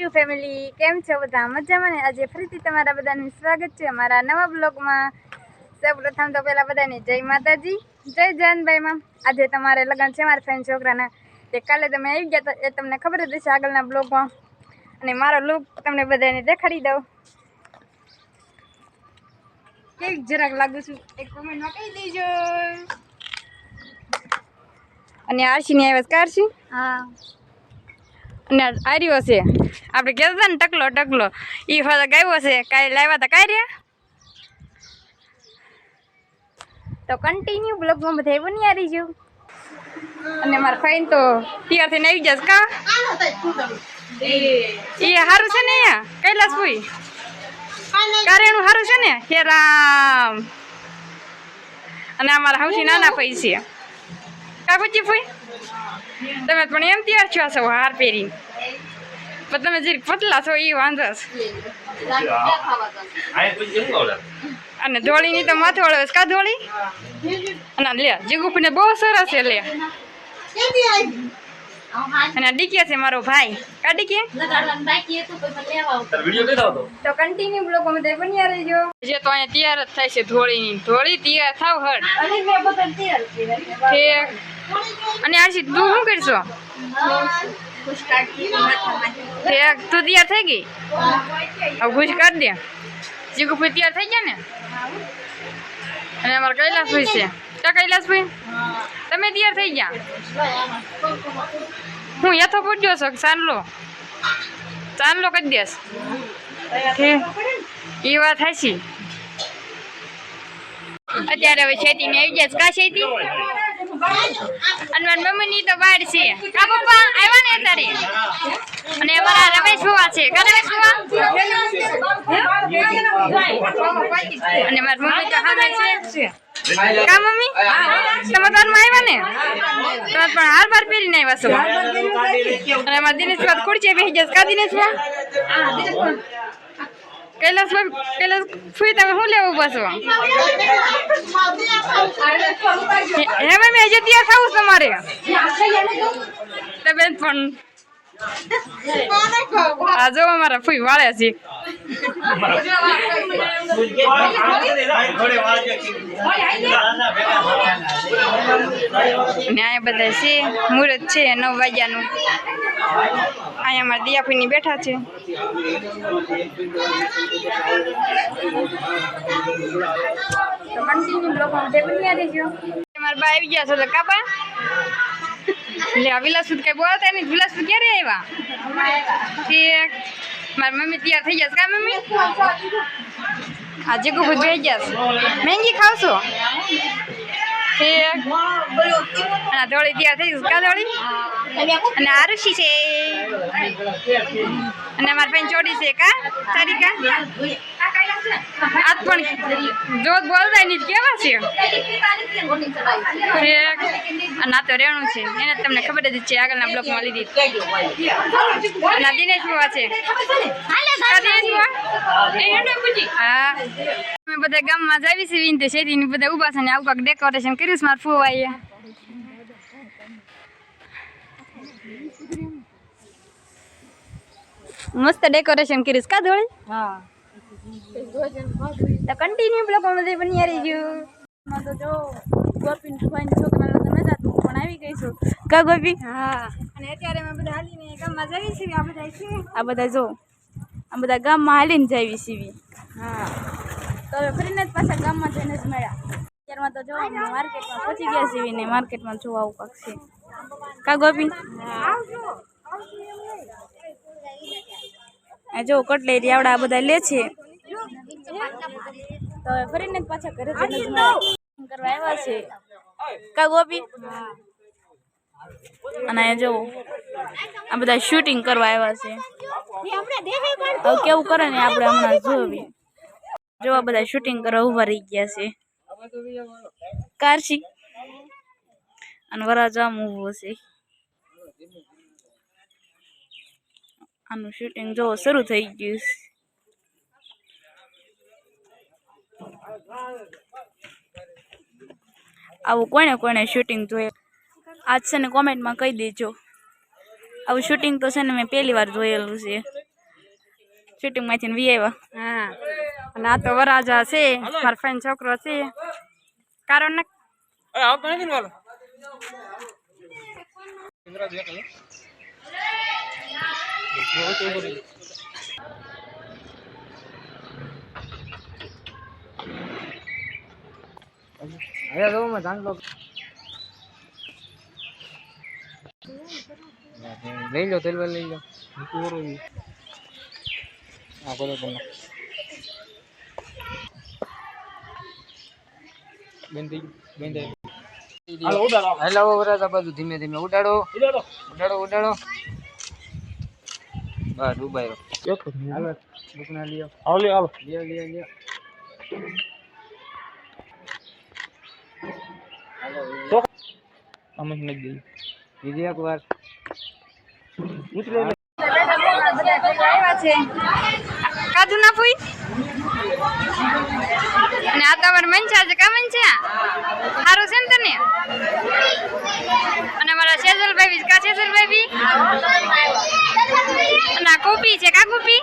You family કેમ છો બધા? મજામાં ને? આજે ફરીથી તમારા બધાનું સ્વાગત છે અમારા નવા બ્લોગમાં. સૌપ્રથમ તો પહેલાં બધાને જય માતાજી, જય જયંતભાઈમાં આજે તમારે લગ્ન છે મારા ફ્રેન્ડ છોકરાના. તે કાલે તમે આવી ગયા તો એ તમને ખબર જ હશે આગળના બ્લોગમાં. અને મારો લુક તમને બધાને દેખાડી દઉં. કેવી જરાક લાગુ છું, એક કોમેન્ટમાં કહી દેજો. અને આરસીની આવ્યા કારશી હા. અને આર્યો છે. આપણે કહેતા હતા ને ટકલો ટકલો. એ ફાતા ગાયો છે. કાંઈ લાવ્યા હતા કાંઈ રહ્યા? તો કન્ટિન્યુ બ્લોગમાં બધા બની આવી જવું અને મારા ફાઈન તો તૈયાર થઈને આવી જશે કા? એ સારું છે ને અહીંયા? કૈલાસ ભાઈ? કારેણું સારું છે ને? હે રામ. અને અમારા હવથી નાના પૈ છે. કાકુજી ફૂઈ તમે પણ એમ તૈયાર છો છો હાર પહેરી પણ તમે જરીક પતલા છો એ વાંધો છે અને ધોળીની તો માથે વળે કા ધોળી? અને લે જીગુફીને બહુ સરસ છે લે. અને ડીકે છે મારો ભાઈ. કા ડીકે? તો કન્ટિન્યુ બ્લોગમાં તે બન્યા રહેજો. જે તો અહીંયા તૈયાર જ થાય છે ધોળીની. ધોળી તૈયાર થાવ હડ ઠીક. અને આશી તું શું કરશો? તું તૈયાર થઈ ગઈ? હવે ખુશ કરી દે. જીગુભાઈ તૈયાર થઈ ગયા ને? અને અમારે કૈલાસભાઈ છે. તો કૈલાસભાઈ તમે તૈયાર થઈ ગયા? હું યથો પૂછ્યો છો ચાંદલો? ચાંદલો કરી દેસ એ વાત હાશી અત્યારે હવે ખેતી ને આવી ગયા કા ખેતી અને મમ્મીની તો બાર છે. કા પપ્પા, આવ્યા ને અત્યારે? અને અમારા રમેશ ભુવા છે. કા રમેશ ભુવા? અને મારી મમ્મી તો હામે છે. આવ્યા ને? પણ હાર બાર આવ્યા છો. અને અમારા દિનેશ બાદ બેસી જશે કા દિનેશ કૈલાસ કૈલાસ ફૂઈ તમે શું લેવું બસો હે મેં હજી ત્યાં ખાવું તમારે. તમારે બેન પણ આ જો અમારા ફૂઈ વાળે છે. ન્યાય બધા છે, મુહૂર્ત છે, નવ વાગ્યાનું. અહીંયા અમારા દિયાફીની બેઠા છે. મારા બા આવી ગયા છો તો કાપા. એટલે વિલાસુદ કઈ બોલતા નહીં વિલાસુદ ક્યારે આવ્યા? ઠીક. મારી મમ્મી તૈયાર થઈ જશે કા મમ્મી? આજે કુકુ જોઈ જશે મહેંગી ખાવશો? ઠીક અને ધોળી તૈયાર થઈ કા ધોળી અને આરુષી છે. અને અમારી બેન ચોડી છે કા? સારિકા આજ પણ જોત બોલતા નહીં કેવા છે? અને આ તો રેણું છે. એને તમને ખબર જ છે આગળના બ્લોકમાં લીધી. અને દિનેશ બુવા છે. દિનેશ બુવા? હા. અમે બધા ગામમાં જાવી છે વિનતે શેરીને બધા ઊભા છે ને આવું કાંઈક ડેકોરેશન કર્યું છે મારા ફુવાઈએ. મસ્ત ડેકોરેશન કર્યું છે કા ધોળી? તો કન્ટિન્યુ બ્લોગમાં બધા બની રહી ગયું તો જો ગોપીન ફાઈન છોકરા તું પણ આવી ગઈ છું. કા ગોપી? હા. અને અત્યારે અમે બધા હાલીને ગામમાં જઈએ છીએ આ બધા છે. આ બધા જો આ બધા ગામમાં હાલીને જાવી સીવી હા. તો હવે ફરીને જ પાછા ગામમાં જઈને જ મળ્યા. અત્યારમાં તો જોવા માર્કેટમાં પહોંચી ગયા ને માર્કેટમાં જોવા આવું કાંક છે. કા ગોપી? આ જો કટલેરી આવડા આ બધા લે છે. તો હવે ફરીને જ પાછા ઘરે જઈને કરવા આવ્યા છે. કા ગોપી? અને અહીંયા જો આ બધા શૂટિંગ કરવા આવ્યા છે. કેવું કરે ને આપણે હમણાં જોવી. જો આ બધા શૂટિંગ કરવા ઊભા રહી ગયા છે. કારશી. અને વરાજામ ઊભો છે. આનું શૂટિંગ જોવો શરૂ થઈ ગયું આવું કોને કોને શૂટિંગ જોઈએ આજ છે ને કોમેન્ટમાં કહી દેજો. આવું શૂટિંગ તો છે ને મેં પહેલી વાર જોયેલું છે. શૂટિંગમાંથી વી આવ્યા હા. અને આ તો વરાજા છે મારો ફ્રેન્ડ છોકરો છે કારણ ને આવતો નથી ને વાલો અરે તો મેં જાણ લો લઈ લો તેલ વેલ લઈ લો આ કરો તમને બંધ થઈ ગયું બંધ થઈ હાલો ઉડાડો. બધું વરાજા બાજુ ધીમે ધીમે ઉડાડો. ઉડાડો. ઉડાડો ઉડાડો. બસ ડૂબાયો હાલો. બુકના લ્યો. હાલો લ્યો લ્યો લ્યો લ્યો. આમ જ નાખી દઈએ બીજી એક વાર ઉતરે કાજુ ના ફૂઈ તમારે મંચા છે? કા મંચા સારું છે ને તને? અને મારા સેજલભાઈ બી, કા સેજલભાઈ બી? અને કોપી છે, કા કોપી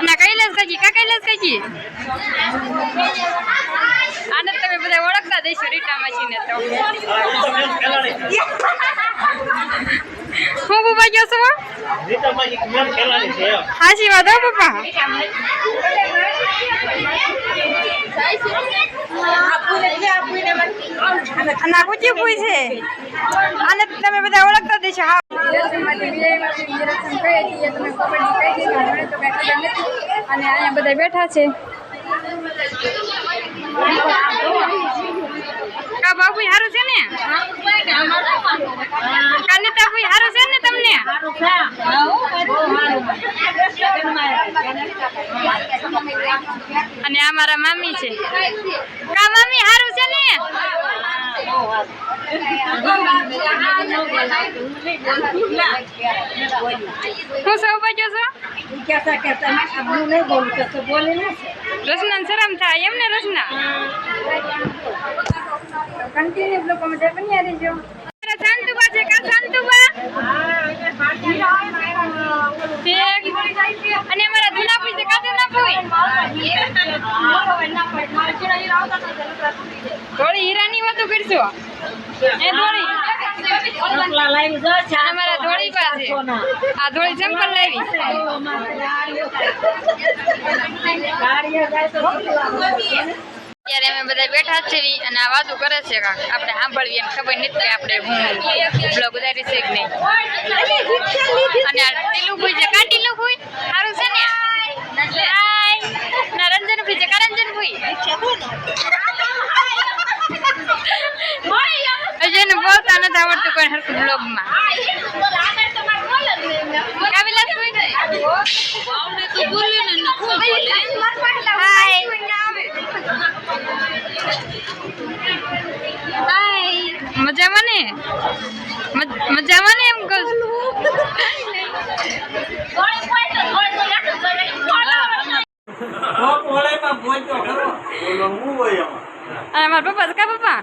અને કૈલાસ કાકી, કા કૈલાસ કાકી? આને તમે બધા ઓળખતા દેશો રીટા માસીને તો હું બુબા ગયો છું હાચી વાત હો પપ્પા. પૂઈ છે. અને તમે બધા ઓળખતા દેશો હા. અને અહીંયા બધા બેઠા છે કા બાપુ હારું છે ને? કાનિતા ભાઈ હારું છે ને તમને અને આ મારા મામી છે. કા મામી હારું છે ને? હું સૌ બાજુ છો રસના શરમ થાય એમને રસના? કન્ટિન્યુ લોકો મજા બન્યા રહેજો. શાંતુબા છે કા ઠીક. અને અમારા ધુલાપુઈ છે ના ભાઈ થોડી હીરાની વાતો કરશો? એ થોડી અમારા ધોળી પાસે. આ ધોળી ચંપલ લાવી? ત્યારે અમે બધા બેઠા છે છીએ અને આ વાતો કરે છે કાંક. આપણે સાંભળવી એમ ખબર નથી કે આપણે હું બ્લોગ ઉતારી છે કે નહીં. અને આ ટીલું ભૂઈ છે. કા ટીલું ભૂઈ? સારું છે ને? ના રંજન ભૂઈ છે. કરંજન ભૂઈ? એને બોલતા આવડતું કોઈ હરખું બ્લોગમાં ભૂઈ હાય મજામાં મજામાં ને એમ કહું. અને મારા પપ્પા કા પપ્પા?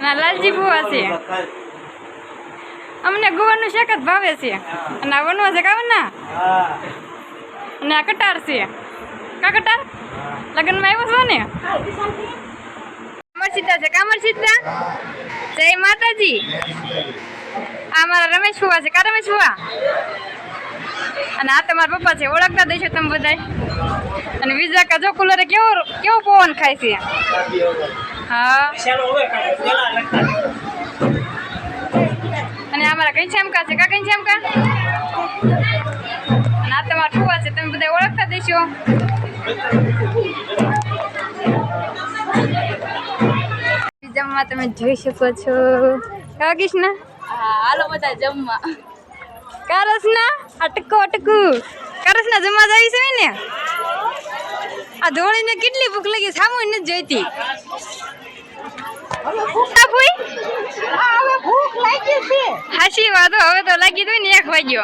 ના, લાલજી બુવા છે. અમને ગુવારનું શેક જ ભાવે છે. અને વનવા છે કા ના કટાર છે. કા કટાર? લગ્નમાં આવ્યો છો ને? અમરસીતા છે કા અમરસીતા જય માતાજી. આ મારા રમેશ ફુવા છે, કા રમેશ ફુવા? અને આ તમારા પપ્પા છે, ઓળખતા દેશો તમે બધાય. અને બીજા કા જો કુલરે કેવો કેવો પવન ખાય છે? હા. અને અમારા મારા ઘનશ્યામકા છે, કા ઘનશ્યામકા? અને આ તમારા ફુવા છે, તમે બધા ઓળખતા દઈશો જમવા તમે જોઈ શકો છો. કા કૃષ્ણ? હાલો બધા જમવા. કારસના અટકો અટકો. કારસના જમવા જાય છે ને? આ ધોળીને કેટલી ભૂખ લાગી સામુ નથી જોઈતી. હાસી વાત હવે તો લાગી દઉં ને એક વાગ્યો.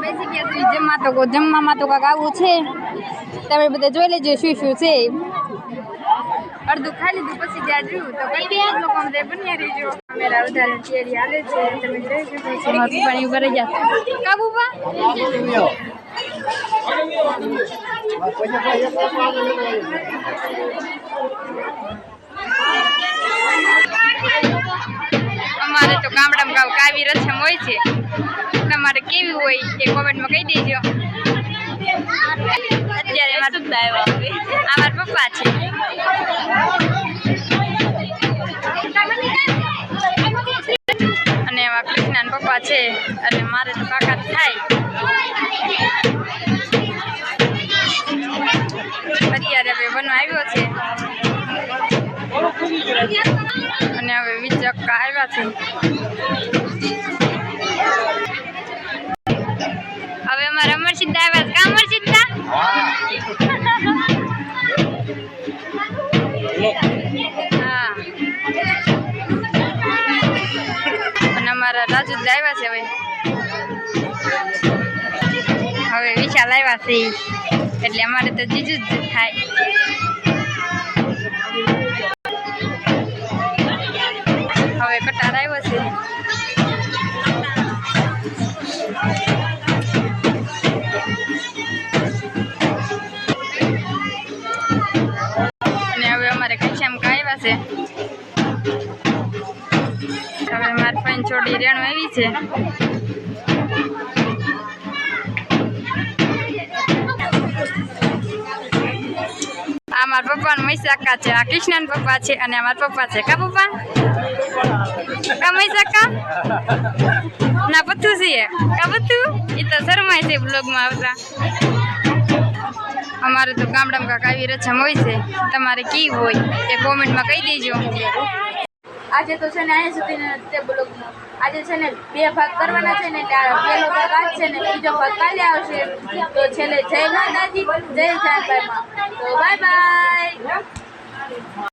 બેસી ગયા જમવા તો કો- જમવામાં તો કાંક આવું છે. તમે બધા જોઈ લેજો શું શું છે. અડધું ખાઈ લીધું પછી જ્યાં રહ્યું તો કઈ બે લોકો અમને બન્યા રહીજો. મેરા વધારે તૈયારી હાલે છે તમે જોઈ શકો છો મારું પાણી ઉપર જ કાબુબા અમારે તો ગામડામાં ગાવ કાવી રસમ હોય છે. તમારે કેવી હોય એ કોમેન્ટમાં કહી દેજો. અત્યારે મારા આ મારા પપ્પા છે. અને એમાં કૃષ્ણ પપ્પા છે. અને મારે તો કાકા થાય. અત્યારે હવે બનો આવ્યો છે. અને હવે બીજા આવ્યા છે. હવે વિશાલ આવ્યા છે. એટલે અમારે તો જીજુ જ થાય. હવે કટાર આવ્યો છે. અને હવે અમારે કક્ષામાં આવ્યા છે. હવે મારી ફાઈન છોડી રેણું આવી છે. આ મારા મૈસા મૈસાકા છે, આ કૃષ્ણન પપ્પા છે અને અમારા પપ્પા છે. કા પપ્પા? કા મૈસાકા? ના, પથ્થુ છે કા પથ્થુ? એ તો શરમાય છે બ્લોગમાં આવતા. અમારે તો ગામડામાં કાંક આવી રચમ હોય છે. તમારે કી હોય એ કોમેન્ટમાં કહી દેજો. આજે તો છે ને અહીંયા સુધી તે બ્લોગનો આજે છે ને બે ભાગ કરવાના છે ને પહેલો ભાગ આજ છે ને બીજો ભાગ કાલે આવશે. તો છેલ્લે જય માતાજી, જય સાહેબ તો બાય બાય.